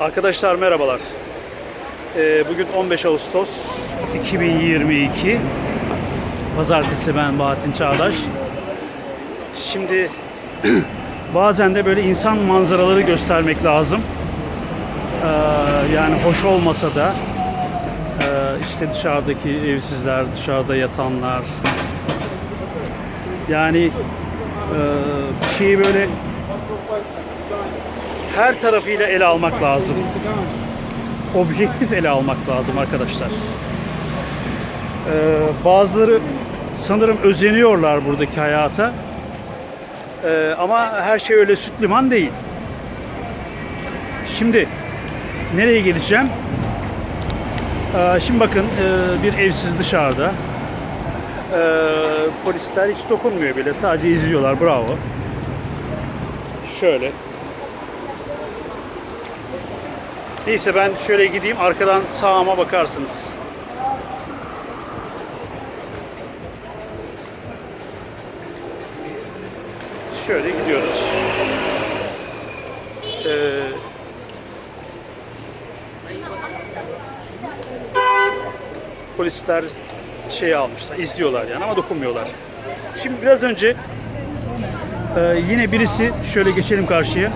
Arkadaşlar merhabalar. Ee, bugün 15 Ağustos 2022. Pazartesi ben Bahattin Çağdaş. Şimdi bazen de böyle insan manzaraları göstermek lazım. Ee, yani hoş olmasa da e, işte dışarıdaki evsizler, dışarıda yatanlar. Yani e, bir şeyi böyle her tarafıyla ele almak lazım. Objektif ele almak lazım arkadaşlar. Ee, bazıları sanırım özeniyorlar buradaki hayata. Ee, ama her şey öyle süt liman değil. Şimdi nereye geleceğim? Ee, şimdi bakın e, bir evsiz dışarıda. Ee, polisler hiç dokunmuyor bile. Sadece izliyorlar. Bravo. Şöyle. Neyse ben şöyle gideyim arkadan sağıma bakarsınız. Şöyle gidiyoruz. Ee, polisler şey almışlar, izliyorlar yani ama dokunmuyorlar. Şimdi biraz önce e, yine birisi şöyle geçelim karşıya.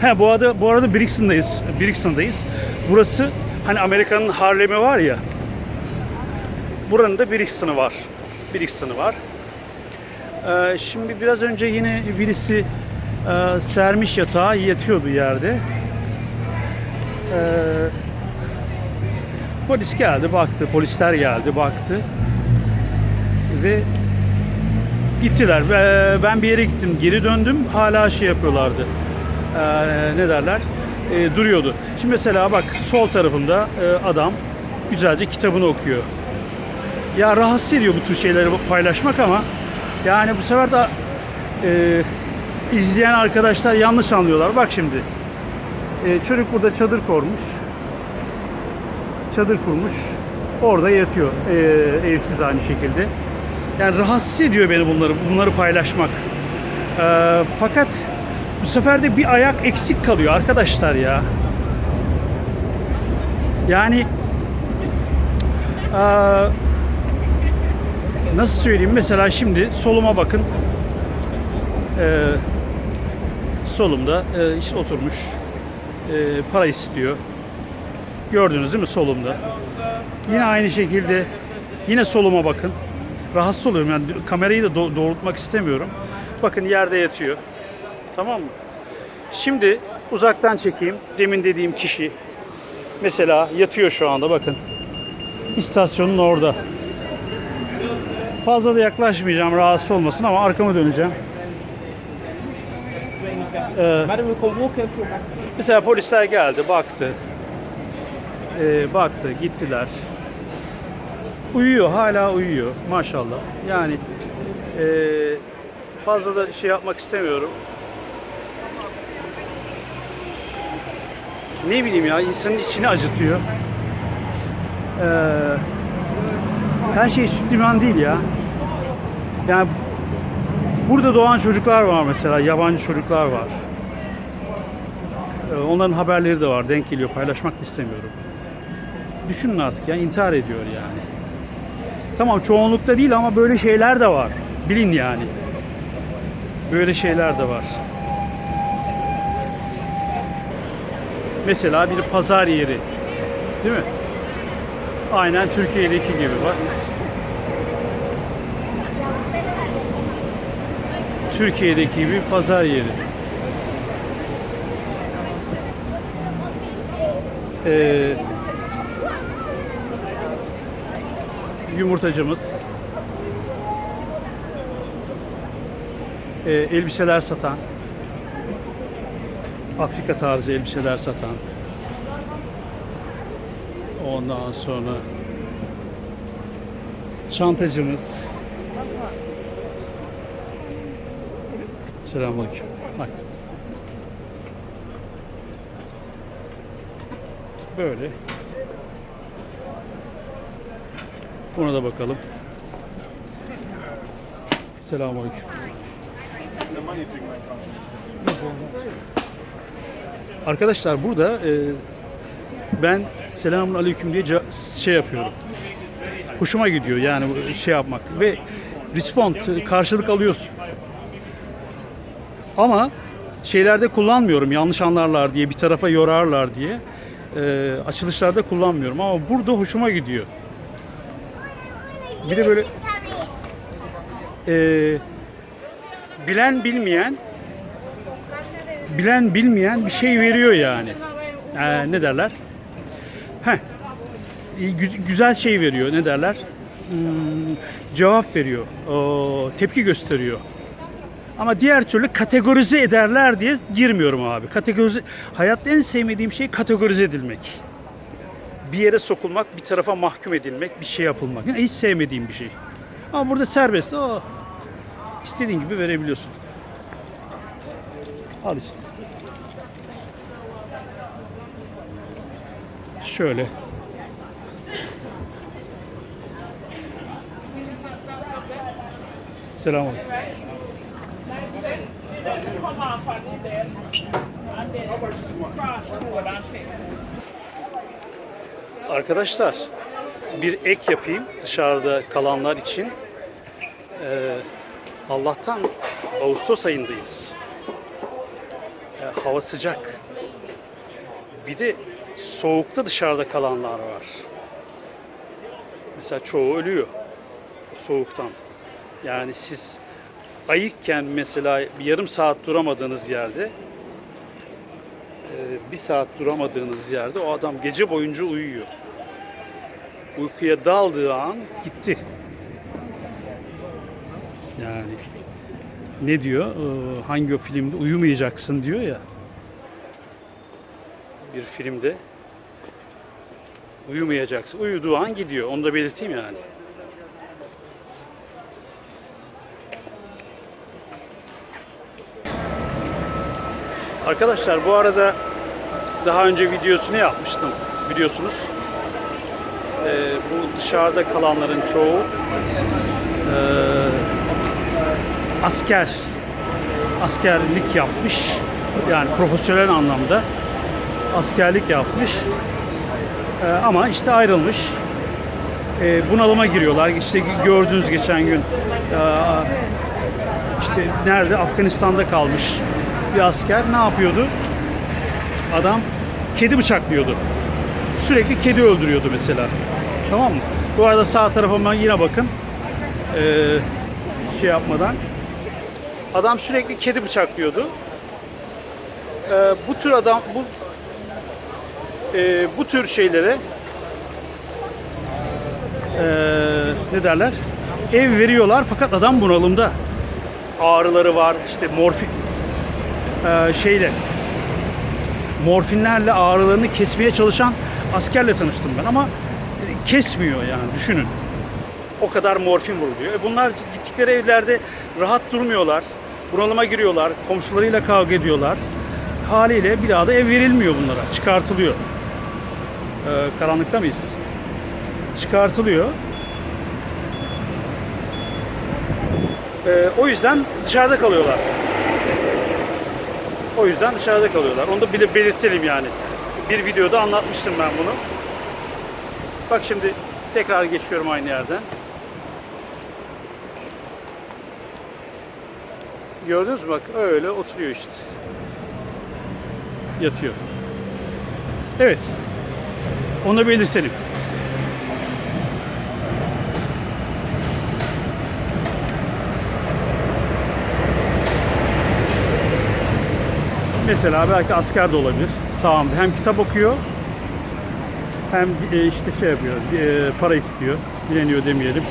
He bu arada bu arada Brixton'dayız. Brixton'dayız. Burası hani Amerika'nın Harlem'i var ya. Buranın da Brixton'ı var. Brixton'ı var. Ee, şimdi biraz önce yine birisi e, sermiş yatağa yatıyordu yerde. Ee, polis geldi baktı, polisler geldi baktı ve gittiler. Ee, ben bir yere gittim, geri döndüm. Hala şey yapıyorlardı. Ee, ne derler? Ee, duruyordu. Şimdi mesela bak sol tarafında e, adam güzelce kitabını okuyor. Ya rahatsız ediyor bu tür şeyleri paylaşmak ama yani bu sefer de e, izleyen arkadaşlar yanlış anlıyorlar. Bak şimdi e, çocuk burada çadır kurmuş. Çadır kurmuş. Orada yatıyor. E, evsiz aynı şekilde. Yani rahatsız ediyor beni bunları bunları paylaşmak. E, fakat bu sefer de bir ayak eksik kalıyor arkadaşlar ya. Yani nasıl söyleyeyim mesela şimdi soluma bakın. Solumda eee, işte oturmuş para istiyor. Gördünüz değil mi solumda? Yine aynı şekilde yine soluma bakın. Rahatsız oluyorum yani kamerayı da do- doğrultmak istemiyorum. Bakın yerde yatıyor. Tamam mı? Şimdi uzaktan çekeyim. Demin dediğim kişi mesela yatıyor şu anda bakın. İstasyonun orada. Fazla da yaklaşmayacağım rahatsız olmasın ama arkamı döneceğim. Ee, mesela polisler geldi, baktı. Ee, baktı, gittiler. Uyuyor, hala uyuyor maşallah. Yani ee, fazla da şey yapmak istemiyorum. Ne bileyim ya, insanın içini acıtıyor. Ee, her şey süt liman değil ya. Yani burada doğan çocuklar var mesela, yabancı çocuklar var. Ee, Onların haberleri de var, denk geliyor. Paylaşmak da istemiyorum. Düşünün artık ya, intihar ediyor yani. Tamam çoğunlukta değil ama böyle şeyler de var. Bilin yani. Böyle şeyler de var. Mesela bir pazar yeri. Değil mi? Aynen Türkiye'deki gibi bak. Türkiye'deki gibi pazar yeri. Ee, yumurtacımız, ee, elbiseler satan, Afrika tarzı elbiseler satan, ondan sonra çantacımız, Selamünaleyküm. Bak. Böyle. Buna da bakalım. Selamünaleyküm. Arkadaşlar burada e, ben selamun aleyküm diye şey yapıyorum. Hoşuma gidiyor yani şey yapmak ve respond karşılık alıyorsun. Ama şeylerde kullanmıyorum yanlış anlarlar diye bir tarafa yorarlar diye e, açılışlarda kullanmıyorum ama burada hoşuma gidiyor. Bir de böyle e, bilen bilmeyen bilen bilmeyen bir şey veriyor yani. E, ne derler? Heh. Gü- güzel şey veriyor. Ne derler? Hmm, cevap veriyor. O, tepki gösteriyor. Ama diğer türlü kategorize ederler diye girmiyorum abi. Kategorize hayatta en sevmediğim şey kategorize edilmek. Bir yere sokulmak, bir tarafa mahkum edilmek, bir şey yapılmak. Yani hiç sevmediğim bir şey. Ama burada serbest. Aa, istediğin gibi verebiliyorsun. Al işte. Şöyle. Selamünaleyküm. Arkadaşlar bir ek yapayım dışarıda kalanlar için. Ee, Allah'tan Ağustos ayındayız. Hava sıcak. Bir de soğukta dışarıda kalanlar var. Mesela çoğu ölüyor soğuktan. Yani siz ayıkken mesela bir yarım saat duramadığınız yerde bir saat duramadığınız yerde o adam gece boyunca uyuyor. Uykuya daldığı an gitti. Yani ne diyor? Ee, Hangi o filmde uyumayacaksın diyor ya. Bir filmde uyumayacaksın. Uyuduğu an gidiyor. Onu da belirteyim yani. Arkadaşlar bu arada daha önce videosunu yapmıştım biliyorsunuz. Ee, bu dışarıda kalanların çoğu ee, asker askerlik yapmış. Yani profesyonel anlamda askerlik yapmış. Ee, ama işte ayrılmış. Ee, bunalıma giriyorlar. İşte gördüğünüz geçen gün ee, işte nerede? Afganistan'da kalmış bir asker ne yapıyordu? Adam kedi bıçaklıyordu. Sürekli kedi öldürüyordu mesela. Tamam mı? Bu arada sağ tarafıma yine bakın. Ee, şey yapmadan. Adam sürekli kedi bıçaklıyordu. Ee, bu tür adam bu e, bu tür şeylere ee, ne derler? Ev veriyorlar fakat adam bunalımda. Ağrıları var, işte morfin e, şeyle morfinlerle ağrılarını kesmeye çalışan askerle tanıştım ben ama e, kesmiyor yani düşünün. O kadar morfin vuruluyor. E bunlar gittikleri evlerde rahat durmuyorlar. Bunalıma giriyorlar. Komşularıyla kavga ediyorlar. Haliyle bir daha da ev verilmiyor bunlara. Çıkartılıyor. Ee, karanlıkta mıyız? Çıkartılıyor. Ee, o yüzden dışarıda kalıyorlar. O yüzden dışarıda kalıyorlar. Onu da bile belirtelim yani. Bir videoda anlatmıştım ben bunu. Bak şimdi tekrar geçiyorum aynı yerden. Gördünüz mü bak öyle oturuyor işte. Yatıyor. Evet. Onu belirtelim. Mesela belki asker de olabilir. Sağımda hem kitap okuyor hem e, işte şey yapıyor, e, para istiyor. Dileniyor demeyelim.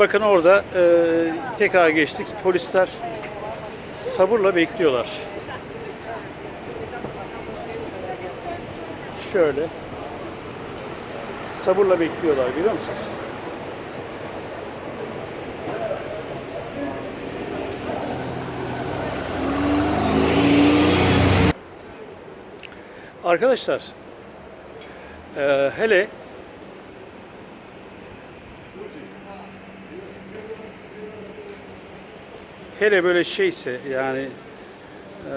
bakın orada e, tekrar geçtik. Polisler sabırla bekliyorlar. Şöyle. Sabırla bekliyorlar biliyor musunuz? Arkadaşlar e, hele hele böyle şeyse yani e,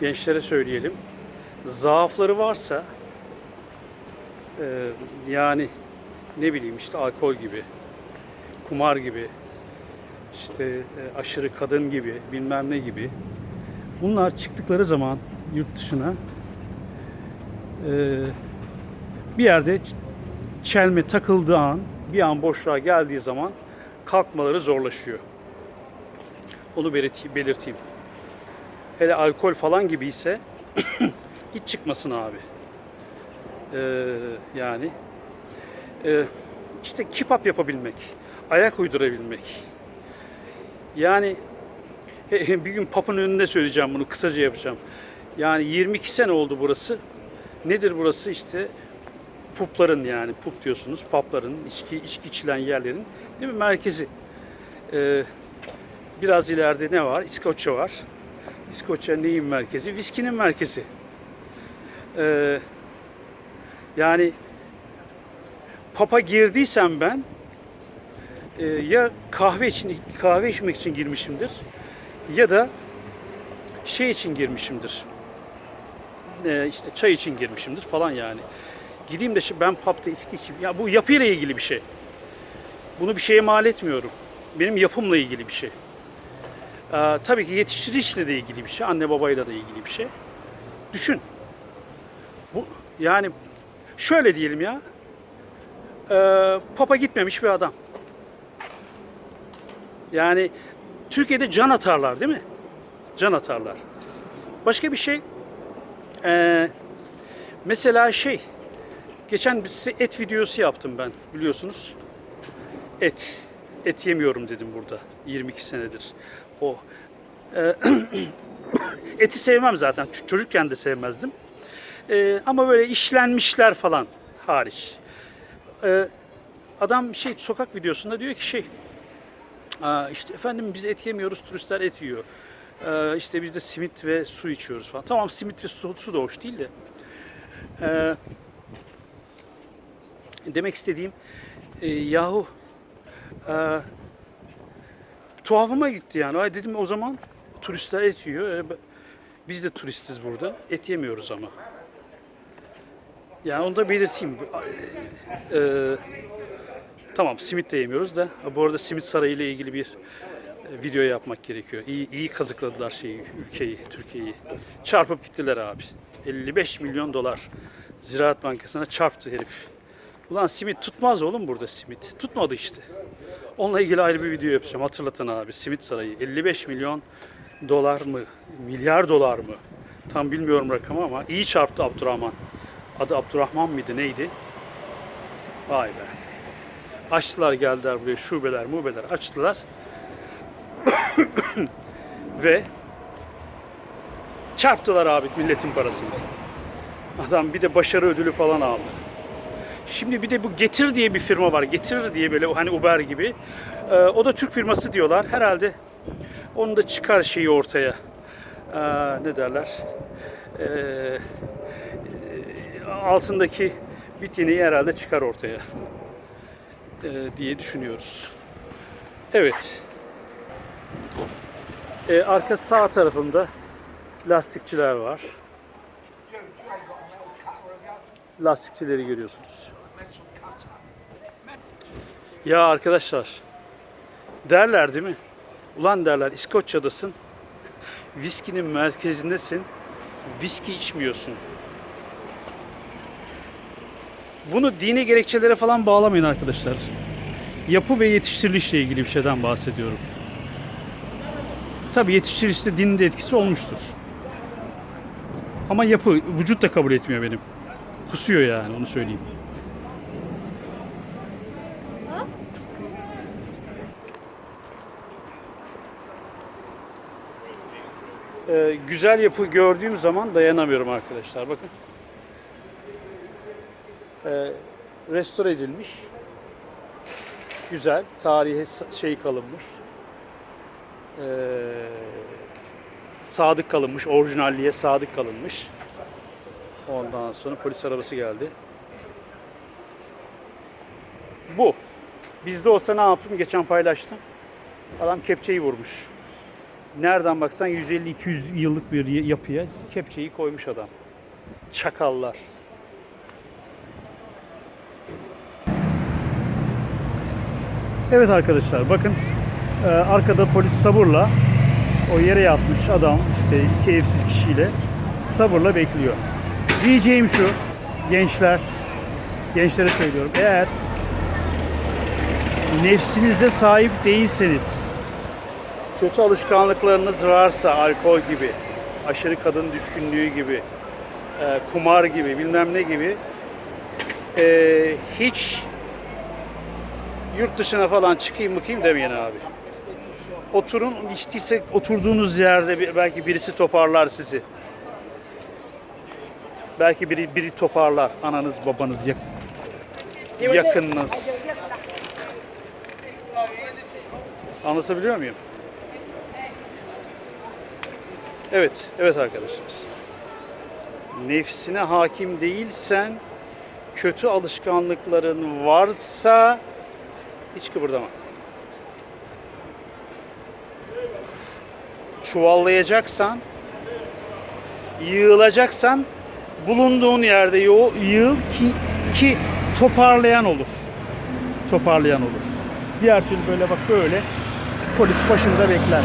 gençlere söyleyelim zaafları varsa e, yani ne bileyim işte alkol gibi kumar gibi işte e, aşırı kadın gibi bilmem ne gibi bunlar çıktıkları zaman yurt dışına e, bir yerde çelme takıldığı an bir an boşluğa geldiği zaman kalkmaları zorlaşıyor. Onu belirteyim. Hele alkol falan gibi ise hiç çıkmasın abi. Ee, yani e, işte kipap yapabilmek, ayak uydurabilmek. Yani bir gün papın önünde söyleyeceğim bunu, kısaca yapacağım. Yani 22 sene oldu burası. Nedir burası işte? Pupların yani, pup diyorsunuz, papların, içki, içki içilen yerlerin değil mi? Merkezi. Ee, biraz ileride ne var? İskoçya var. İskoçya neyin merkezi? Viskinin merkezi. Ee, yani papa girdiysem ben e, ya kahve için kahve içmek için girmişimdir ya da şey için girmişimdir. E, işte çay için girmişimdir falan yani. Gideyim de ben pub'da içki içeyim. Ya bu yapıyla ilgili bir şey. Bunu bir şeye mal etmiyorum. Benim yapımla ilgili bir şey. Ee, tabii ki yetiştirişle de ilgili bir şey. Anne babayla da ilgili bir şey. Düşün. Bu yani şöyle diyelim ya. Ee, papa gitmemiş bir adam. Yani Türkiye'de can atarlar değil mi? Can atarlar. Başka bir şey. ee, mesela şey. Geçen size et videosu yaptım ben biliyorsunuz. Et. Et yemiyorum dedim burada. 22 senedir. O. Ee, eti sevmem zaten. Ç- Çocukken de sevmezdim. Ee, ama böyle işlenmişler falan hariç. Ee, adam şey sokak videosunda diyor ki şey işte efendim biz et yemiyoruz turistler et yiyor. Ee, işte biz de simit ve su içiyoruz falan. Tamam simit ve su, su da hoş değil de. Ee, demek istediğim e, yahu e, tuhafıma gitti yani. Ay dedim o zaman turistler et yiyor. E, biz de turistiz burada. Et yemiyoruz ama. Yani onu da belirteyim. Ee, tamam simit de yemiyoruz da. Bu arada simit sarayı ile ilgili bir e, video yapmak gerekiyor. İyi, iyi kazıkladılar şeyi, ülkeyi, Türkiye'yi. Çarpıp gittiler abi. 55 milyon dolar Ziraat Bankası'na çarptı herif. Ulan simit tutmaz oğlum burada simit. Tutmadı işte. Onunla ilgili ayrı bir video yapacağım. Hatırlatın abi. Simit Sarayı. 55 milyon dolar mı? Milyar dolar mı? Tam bilmiyorum rakamı ama iyi çarptı Abdurrahman. Adı Abdurrahman mıydı neydi? Vay be. Açtılar geldiler buraya şubeler mubeler açtılar. Ve çarptılar abi milletin parasını. Adam bir de başarı ödülü falan aldı. Şimdi bir de bu Getir diye bir firma var. Getir diye böyle hani Uber gibi. Ee, o da Türk firması diyorlar. Herhalde onun da çıkar şeyi ortaya. Ee, ne derler? Ee, e, altındaki bitini herhalde çıkar ortaya. Ee, diye düşünüyoruz. Evet. Ee, arka sağ tarafımda lastikçiler var. Lastikçileri görüyorsunuz. Ya arkadaşlar derler değil mi? Ulan derler İskoçya'dasın. Viskinin merkezindesin. Viski içmiyorsun. Bunu dini gerekçelere falan bağlamayın arkadaşlar. Yapı ve yetiştirilişle ilgili bir şeyden bahsediyorum. Tabi yetiştirilişte dinin de etkisi olmuştur. Ama yapı, vücut da kabul etmiyor benim. Kusuyor yani onu söyleyeyim. Ee, güzel yapı gördüğüm zaman dayanamıyorum arkadaşlar. Bakın. Ee, restore edilmiş. Güzel. Tarihe şey kalınmış. Ee, sadık kalınmış. Orijinalliğe sadık kalınmış. Ondan sonra polis arabası geldi. Bu. Bizde olsa ne yaptım? Geçen paylaştım. Adam kepçeyi vurmuş. Nereden baksan 150-200 yıllık bir yapıya kepçeyi koymuş adam. Çakallar. Evet arkadaşlar bakın e, arkada polis sabırla o yere yatmış adam işte iki evsiz kişiyle sabırla bekliyor. Diyeceğim şu gençler gençlere söylüyorum eğer nefsinize sahip değilseniz kötü alışkanlıklarınız varsa alkol gibi aşırı kadın düşkünlüğü gibi e, kumar gibi bilmem ne gibi e, hiç yurt dışına falan çıkayım bakayım demeyin abi. Oturun, hiç değilse oturduğunuz yerde belki birisi toparlar sizi. Belki biri biri toparlar. Ananız, babanız, yak- yakınınız. Anlatabiliyor muyum? Evet, evet arkadaşlar. Nefsine hakim değilsen, kötü alışkanlıkların varsa hiç kıpırdama. Çuvallayacaksan, yığılacaksan bulunduğun yerde yığıl ki, ki toparlayan olur. Toparlayan olur. Diğer türlü böyle bak böyle polis başında bekler.